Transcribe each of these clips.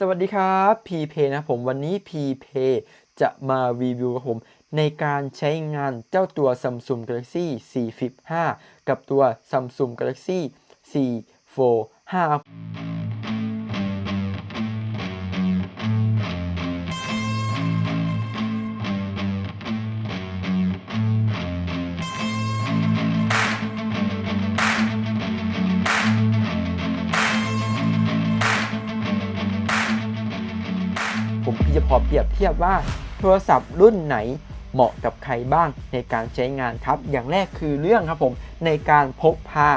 สวัสดีครับ p p นะผมวันนี้ p p จะมารีวิวกับผมในการใช้งานเจ้าตัว Samsung Galaxy C Flip 5 กับตัว Samsung Galaxy C Fold 5 อเปรียบเทียบว่าโทรศัพท์รุ่นไหนเหมาะกับใครบ้างในการใช้งานครับ อย่างแรกคือเรื่องครับผมในการพกพา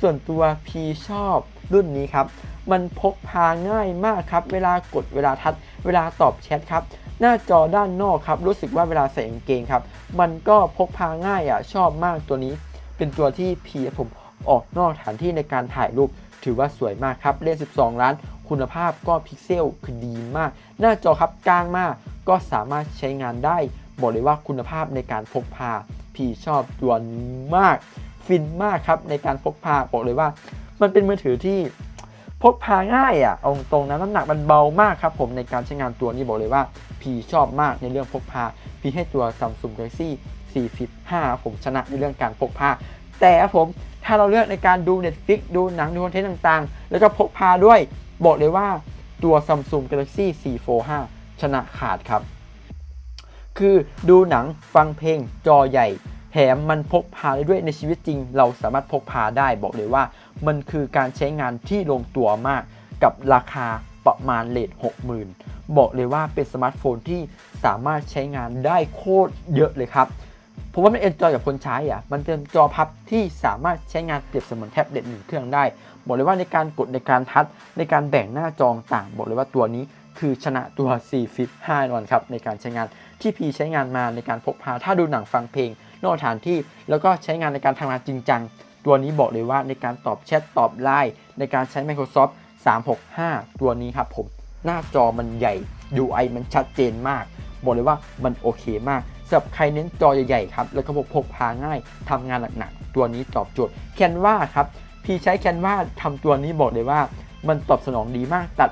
ส่วนตัวพีชอบรุ่นนี้ครับ มันพกพาง่ายมากครับ เวลากดเวลาทัชเวลาตอบแชทครับ หน้าจอด้านนอกครับ รู้สึกว่าเวลาใส่กางเกงครับ มันก็พกพาง่ายอะชอบมากตัวนี้ เป็นตัวที่พีผมออกนอกสถานที่ในการถ่ายรูป ถือว่าสวยมากครับเลนส์12 ล้าน คุณภาพก็พิกเซลคือดีมาก หน้าจอครับกลางมาก ก็สามารถใช้งานได้ บอกเลยว่าคุณภาพในการพกพา พี่ชอบตัวนี้มาก ฟินมากครับในการพกพาบอกเลยว่า มันเป็นมือถือที่พกพาง่ายอะเอาตรงนะน้ำหนักมันเบามากครับผมในการใช้งานตัวนี้บอกเลยว่า พี่ชอบมากในเรื่องพกพา พี่ให้ตัว Samsung Galaxy 45 ผมชนะในเรื่องการพกพา แต่ครับผมถ้าเราเลือกในการดู Netflix ดูหนังดูคอนเทนต์ต่างๆ แล้วก็พกพาด้วยบอกเลยว่าตัว Samsung Galaxy 4 Fold 5ชนะขาดครับ คือดูหนังฟังเพลงจอใหญ่แถมมันพกพาได้ด้วยในชีวิตจริง เราสามารถพกพาได้บอกเลยว่า มันคือการใช้งานที่ลงตัวมากกับราคาประมาณเลท60,000 บอกเลยว่าเป็นสมาร์ทโฟนที่สามารถใช้งานได้โคตรเยอะเลยครับ ผมว่ามันเอนจอยกับคนใช้อะ มันเป็นจอพับที่สามารถใช้งานเปรียบเสมือนแท็บเล็ตหนึ่งเครื่องได้ บอกเลยว่าในการกดในการทัชในการแบ่งหน้าจอต่างบอกเลยว่าตัวนี้คือชนะตัว4 Flip 5นอนครับ ในการใช้งานที่พีใช้งานมาในการพกพา ถ้าดูหนังฟังเพลง นอกสถานที่แล้วก็ใช้งานในการทำงานจริงจัง ตัวนี้บอกเลยว่าในการตอบแชทตอบไลน์ในการใช้ Microsoft 365 ตัวนี้ครับผม หน้าจอมันใหญ่ UI มันชัดเจนมาก บอกเลยว่ามันโอเคมาก สำหรับใครเน้นจอใหญ่ๆครับแล้วก็พกพกพาง่ายทำงานหนักๆตัวนี้ตอบโจทย์แคนวาครับพี่ใช้แคนวาทำตัวนี้บอกเลยว่า มันตอบสนองดีมากตัด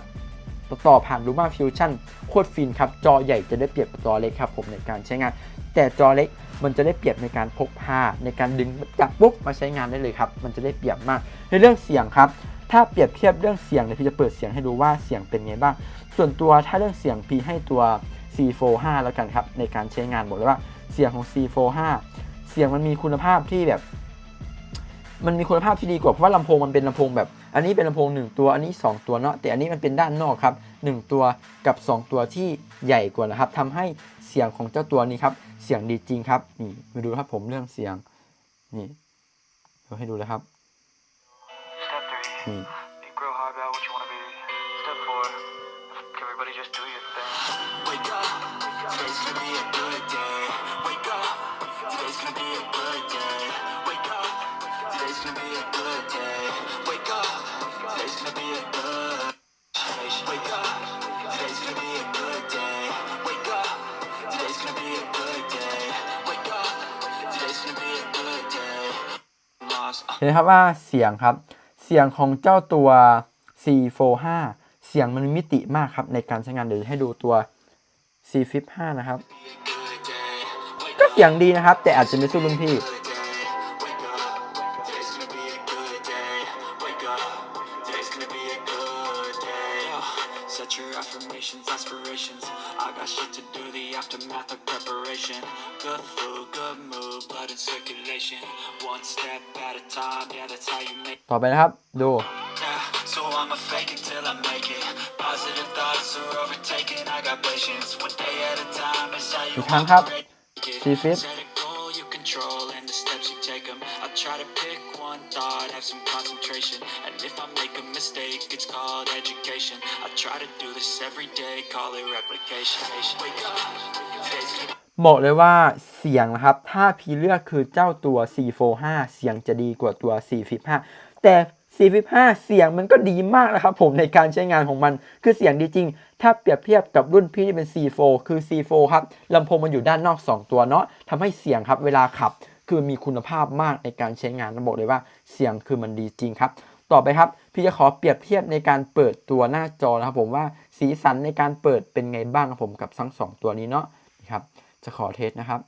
ต่อผ่าน Luma Fusion โคตรฟินครับ จอใหญ่จะได้เปรียบกับจอเล็กครับผมในการใช้งาน แต่จอเล็กมันจะได้เปรียบในการพกพาในการดึงจับปุ๊บมาใช้งานได้เลยครับ มันจะได้เปรียบมาก ในเรื่องเสียงครับ ถ้าเปรียบเทียบเรื่องเสียงเนี่ยพี่จะเปิดเสียงให้ดูว่าเสียงเป็นไงบ้าง ส่วนตัวถ้าเรื่องเสียงพี่ให้ตัว C45 แล้วกันครับในการใช้งานบอกเลยว่าเสียงของ C45 เสียงมันมีคุณภาพที่แบบ มันมีคุณภาพที่ดีกว่าเพราะว่าลำโพงมันเป็นลำโพงแบบ อันนี้เป็นลำโพง 1 ตัวอันนี้ 2 ตัวเนาะแต่อันนี้มันเป็นด้านนอกครับ 1 ตัวกับ 2 ตัวที่ใหญ่กว่านะครับทำให้เสียงของเจ้าตัวนี้ครับเสียงดีจริงครับนี่มาดูครับผมเรื่องเสียงนี่เดี๋ยวให้ดูเลยครับนี่ นไหมครับว่าเสียงครับ เสียงของเจ้าตัว C45 เสียงมันมีมิติมากครับในการใช้งานเดี๋ยวให้ดูตัว C55 นะครับ ก็เสียงดีนะครับ แต่อาจจะไม่สู้รุ่นพี่ ต่อไปนะครับ ดู yeah, so I'ma fake it till I make it. Positive thoughts are overtaken. I got patience. One day at a time is how you อีกครั้งครับ operate it. See fit? Set a goal you control and the steps you take them. I try to pick one thought, have some concentration. And if I make a mistake, it's called education. I try to do this every day, call it replication. Wake up, today's gonna บอกเลยว่าเสียงนะครับ ถ้าพีเลือกคือเจ้าตัว C45 เสียงจะดีกว่าตัว 455 แต่ 455 เสียงมันก็ดีมากนะครับผมในการใช้งานของมัน คือเสียงดีจริง ถ้าเปรียบเทียบกับรุ่นพี่ที่เป็น C4 คือ C4 ครับลำโพงมันอยู่ด้านนอก 2 ตัวเนาะทำให้เสียงครับเวลาขับ คือมีคุณภาพมากในการใช้งานต้องบอกเลยว่าเสียงคือมันดีจริงครับต่อไปครับ พี่จะขอเปรียบเทียบในการเปิดตัวหน้าจอนะครับผมว่าสีสันในการเปิดเป็นไงบ้างครับผมกับทั้งสองตัวนี้เนาะครับ จะขอเทสนะครับ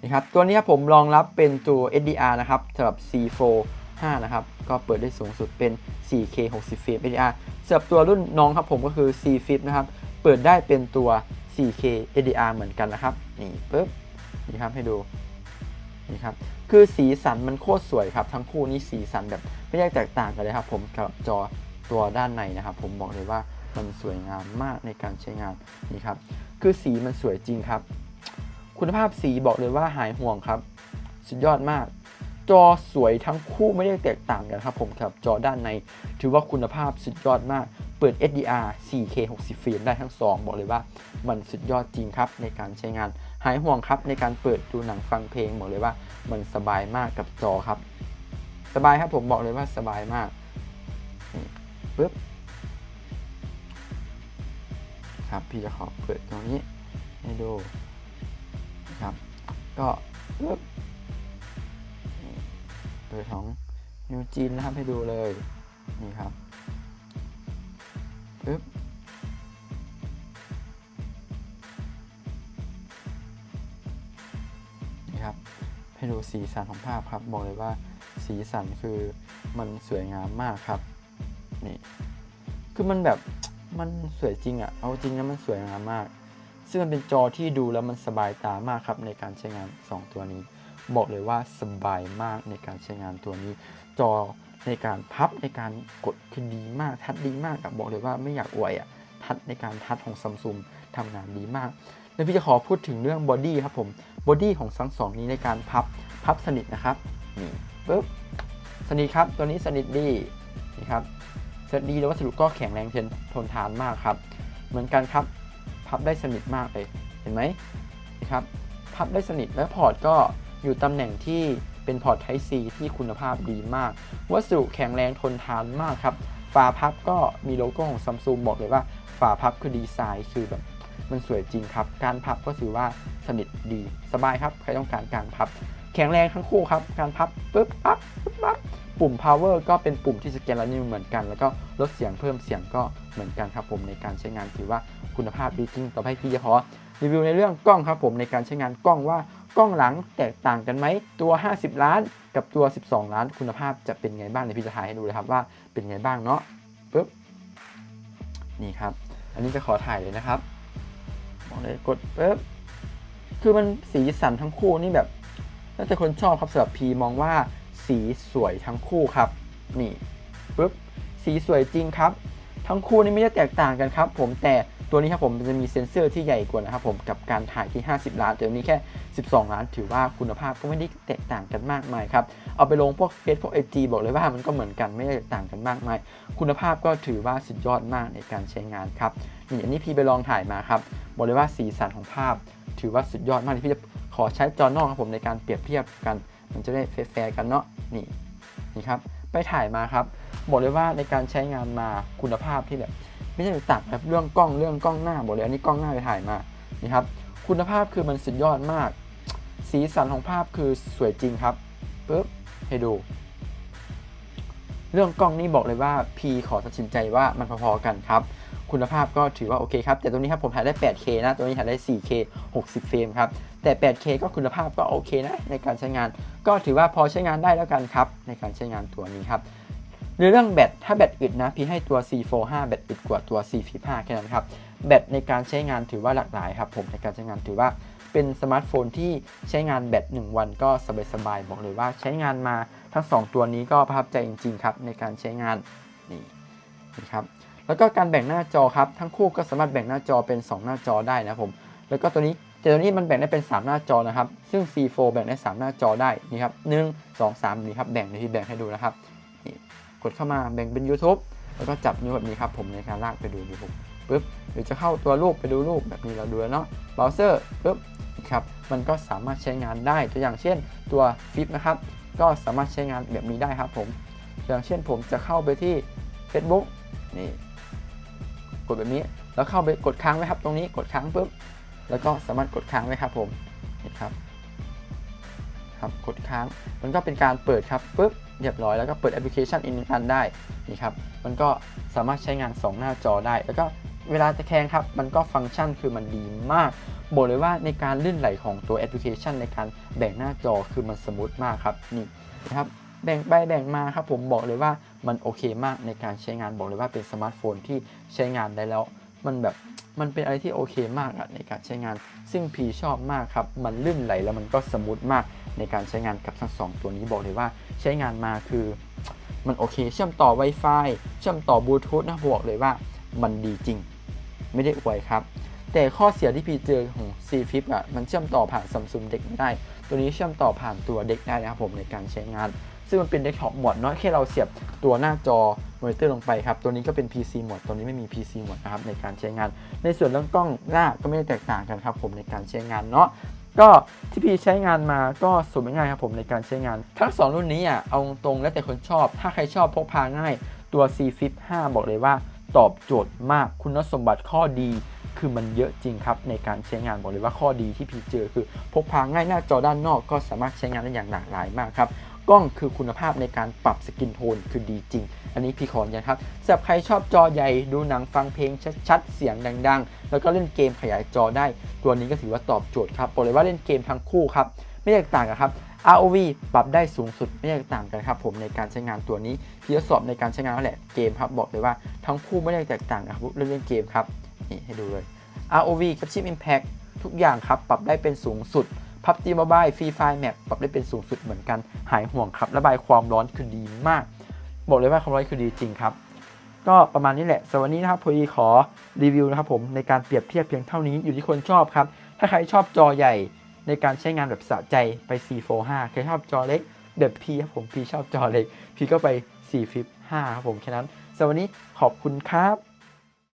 นี่ครับตัวนี้ครับผมรองรับเป็นตัว SDR นะครับสำหรับ C4 5นะครับ ก็เปิดได้สูงสุดเป็น 4K 60เฟรม SDR สำหรับตัวรุ่นน้องครับผมก็คือ C Flip นะครับ เปิดได้เป็นตัว 4K SDR เหมือนกันนะครับ นี่ปึ๊บ นี่ครับให้ดู นี่ครับ คือสีสันมันโคตรสวยครับ ทั้งคู่นี้สีสันแบบไม่ได้แตกต่างกันเลยครับ ผมกับจอตัวด้านในนะครับ ผมบอกเลยว่ามันสวยงามมากในการใช้งาน นี่ครับ คือสีมันสวยจริงครับ คุณภาพสีบอกเลยว่าหายห่วงครับ สุดยอดมาก จอสวยทั้งคู่ไม่ได้แตกต่างกันครับผมครับ จอด้านใน ถือว่าคุณภาพสุดยอดมาก เปิด SDR 4K 60เฟรมได้ทั้งสองบอกเลยว่า มันสุดยอดจริงครับในการใช้งาน หายห่วงครับในการเปิดดูหนังฟังเพลงบอกเลยว่า มันสบายมากกับจอครับ สบายครับผมบอกเลยว่าสบายมากปึ๊บ ครับ พี่จะขอเปิดตรงนี้ให้ดูครับ ก็ปึ๊บนี่เปิดของนิวจีนนะครับให้ดูเลย นี่ครับปึ๊บนี่ครับ ให้ดูสีสันของภาพครับ บอกเลยว่าสีสันคือมันสวยงามมากครับ นี่ คือมันแบบ มันสวยจริงอะ่ะ เอาจริงนะมันสวยงามมาก ซึ่งมันเป็นจอที่ดูแล้วมันสบายตามากครับในการใช้งาน 2 ตัวนี้ บอกเลยว่าสบายมากในการใช้งานตัวนี้ จอในการพับในการกดคือดีมากทัดดีมากอะบอกเลยว่าไม่อยากอวยอะทัดในการทัดของซัมซุงทำงานดีมากแล้วพี่จะขอพูดถึงเรื่องบอดี้ครับผมบอดี้ของทั้งสองนี้ในการพับพับสนิทนะครับนี่ปึ๊บสนิทครับตัวนี้สนิทดีนี่ครับ สนิทดีแล้ววัสดุก็แข็งแรงทนทนทานมากครับ เหมือนกันครับ พับได้สนิทมากเลย เห็นไหมนะครับ พับได้สนิทและพอร์ตก็อยู่ตำแหน่งที่เป็นพอร์ต Type C ที่คุณภาพดีมาก วัสดุแข็งแรงทนทานมากครับ ฝาพับก็มีโลโก้ของซัมซุงบอกเลยว่า ฝาพับคือดีไซน์คือแบบมันสวยจริงครับ การพับก็ถือว่าสนิทดี สบายครับ ใครต้องการการพับ แข็งแรงทั้งคู่ครับ การพับปึ๊บปั๊บปึ๊บปั๊บ ปุ่ม power ก็เป็นปุ่มที่สแกนแล้วนิ้วเหมือนกัน แล้วก็ลดเสียงเพิ่มเสียงก็เหมือนกันครับผมในการใช้งานถือว่าคุณภาพดีจริงต่อไปพี่จะขอรีวิวในเรื่องกล้องครับผมในการใช้งานกล้องว่ากล้องหลังแตกต่างกันไหมตัว 50 ล้าน กับตัว 12 ล้านคุณภาพจะเป็นไงบ้างเดี๋ยวพี่จะถ่ายให้ดูเลยครับว่าเป็นไงบ้างเนาะปึ๊บนี่ครับ อันนี้จะขอถ่ายเลยนะครับมองเลยกดปึ๊บคือมันสีสันทั้งคู่นี่แบบแล้วแต่คนชอบครับสำหรับพีมองว่า สีสวยทั้งคู่ครับ นี่ปึ๊บสีสวยจริงครับ ทั้งคู่นี่ไม่ได้แตกต่างกันครับ ผมแต่ตัวนี้ครับผมจะมีเซ็นเซอร์ที่ใหญ่กว่านะครับผมกับการถ่ายที่ 50 ล้านแต่ตัวนี้แค่ 12 ล้าน ถือว่าคุณภาพก็ไม่ได้แตกต่างกันมากมายครับ เอาไปลงพวกเฟซพวกไอจีบอกเลยว่ามันก็เหมือนกันไม่ได้แตกต่างกันมากมาย คุณภาพก็ถือว่าสุดยอดมากในการใช้งานครับนี่อันนี้พี่ไปลองถ่ายมาครับบอกเลยว่าสีสันของภาพ ถือว่าสุดยอดมากที่พี่จะ อใช้จอนอกครับผมในการเปรียบเทียบกัน มันจะได้แฟร์กันเนาะนี่นี่ครับไปถ่ายมาครับบอกเลยว่าในการใช้งานมาคุณภาพที่แบบไม่ใช่ต่างแบบเรื่องกล้องเรื่องกล้องหน้าบอกเลยอันนี้กล้องหน้าไปถ่ายมานี่ครับคุณภาพคือมันสุดยอดมาก สีสันของภาพคือสวยจริงครับปึ๊บให้ดู เรื่องกล้องนี่บอกเลยว่า P ขอตัดสินใจว่ามันพอๆกันครับ คุณภาพก็ถือว่าโอเคครับ แต่ตัวนี้ครับผมถ่ายได้ 8K นะ ตัวนี้ถ่ายได้ 4K 60 เฟรมครับ แต่ 8K ก็คุณภาพก็โอเคนะในการใช้งาน ก็ถือว่าพอใช้งานได้แล้วกันครับ ในการใช้งานตัวนี้ครับในเรื่องแบต ถ้าแบตอึดนะพี่ให้ตัว C45 แบตอึดกว่าตัว C45 แค่นั้นครับ แบตในการใช้งานถือว่าหลากหลายครับผมในการใช้งานถือว่าเป็นสมาร์ทโฟนที่ใช้งานแบต 1 วันก็สบายๆบอกเลยว่าใช้งานมาทั้ง 2 ตัวนี้ก็ประทับใจจริงๆครับในการใช้งานนี่นะครับแล้วก็การแบ่งหน้าจอครับทั้งคู่ก็สามารถแบ่งหน้าจอเป็น 2 หน้าจอได้นะครับผมแล้วก็ตัวนี้ แต่ตัวนี้มันแบ่งได้เป็น 3 หน้าจอนะครับ ซึ่ง C4 แบ่งได้ 3 หน้าจอได้นี่ครับหนึ่งสองสามนี่ครับแบ่งในที่แบ่งให้ดูนะครับนี่กดเข้ามาแบ่งเป็น YouTube แล้วก็จับนิ้วแบบนี้ครับผมในการลากไปดูนี่ผมปึ๊บหรือจะเข้าตัวรูปไปดูรูปแบบนี้เราดูแล้วเนาะเบราว์เซอร์ปึ๊บครับมันก็สามารถใช้งานได้ตัวอย่างเช่นตัวฟิปนะครับก็สามารถใช้งานแบบนี้ได้ครับผมอย่างเช่นผมจะเข้าไปที่ Facebook นี่กดแบบนี้แล้วเข้าไปกดค้างไว้ครับตรงนี้กดค้างปุ๊บ แล้วก็สามารถกดค้างไว้ครับผมนี่ครับครับกดค้างมันก็เป็นการเปิดครับปุ๊บเรียบร้อยแล้วก็เปิดแอปพลิเคชันอินกันได้นี่ครับมันก็สามารถใช้งาน 2 หน้าจอได้ แล้วก็เวลาตะแคงครับ มันก็ฟังก์ชันคือมันดีมาก บอกเลยว่าในการลื่นไหลของตัวแอปพลิเคชันในการแบ่งหน้าจอคือมันสมูทมากครับนี่นะครับแบ่งไปแบ่งมาครับผมบอกเลยว่ามันโอเคมากในการใช้งานบอกเลยว่าเป็นสมาร์ทโฟนที่ใช้งานได้แล้ว มันแบบ มันเป็นอะไรที่โอเคมากอะในการใช้งาน ซึ่งพีชอบมากครับ มันลื่นไหลแล้วมันก็สมูทมากในการใช้งานกับทั้งสองตัวนี้บอกเลยว่าใช้งานมาคือ มันโอเค เชื่อมต่อ Wi-Fi เชื่อมต่อบลูทูธนะบอกเลยว่ามันดีจริง ไม่ได้อวยครับ แต่ข้อเสียที่พีเจอของ C Flip อะมันเชื่อมต่อผ่าน Samsung Deck ไม่ได้ ตัวนี้เชื่อมต่อผ่านตัวเด็กได้นะครับผมในการใช้งาน ซึ่งมันเป็นเดสก์ท็อปโหมดเนาะแค่เราเสียบตัวหน้าจอมอนิเตอร์ลงไปครับ ตัวนี้ก็เป็น PC โหมดตัวนี้ไม่มี PC โหมดนะครับในการใช้งาน ในส่วนเรื่องกล้องหน้าก็ไม่ได้แตกต่างกันครับผมในการใช้งานเนาะก็ที่พี่ใช้งานมาก็สมง่ายครับผมในการใช้งาน ทั้ง 2 รุ่นนี้อะเอาตรงแล้วแต่คนชอบ ถ้าใครชอบพกพาง่ายตัว C Flip 5 บอกเลยว่าตอบโจทย์มากคุณสมบัติข้อดีคือมันเยอะจริงครับ ในการใช้งานบอกเลยว่าข้อดีที่พี่เจอคือ พกพาง่ายหน้าจอด้านนอกก็สามารถใช้งานได้อย่างหลากหลายมากครับ กล้องคือคุณภาพในการปรับสกินโทนคือดีจริง อันนี้พี่ขอยืนยันครับสำหรับใครชอบจอใหญ่ดูหนังฟังเพลงชัดๆ เสียงดัง ๆ แล้วก็เล่นเกมขยายจอได้ ตัวนี้ก็ถือว่าตอบโจทย์ครับบอกเลยว่าเล่นเกมทั้งคู่ครับไม่แตกต่างกันครับ ROV ปรับได้สูงสุดไม่แตกต่างกันครับผมในการใช้งานตัวนี้พี่ทดสอบในการใช้งานแล้วแหละเกมครับบอกเลยว่าทั้งคู่ไม่ได้แตกต่างกันครับเรื่องเล่นเกมครับนี่ให้ดูเลย ROV กับชิป Impact ทุกอย่างครับปรับได้เป็นสูงสุด PUBG Mobile Free Fire Map ปรับได้เป็นสูงสุดเหมือนกันหายห่วงครับ ระบายความร้อนคือดีมาก บอกเลยว่าความร้อนคือดีจริงครับ ก็ประมาณนี้แหละสำหรับวันนี้นะครับพอดีขอรีวิวนะครับผมในการเปรียบเทียบเพียงเท่านี้อยู่ที่คนชอบครับ ถ้าใครชอบจอใหญ่ในการใช้งานแบบสะใจไป 445 ใครชอบจอเล็กแบบพีครับผมพีชอบจอเล็กพีก็ไป 455 ครับผมแค่นั้นสำหรับวันนี้ขอบคุณครับ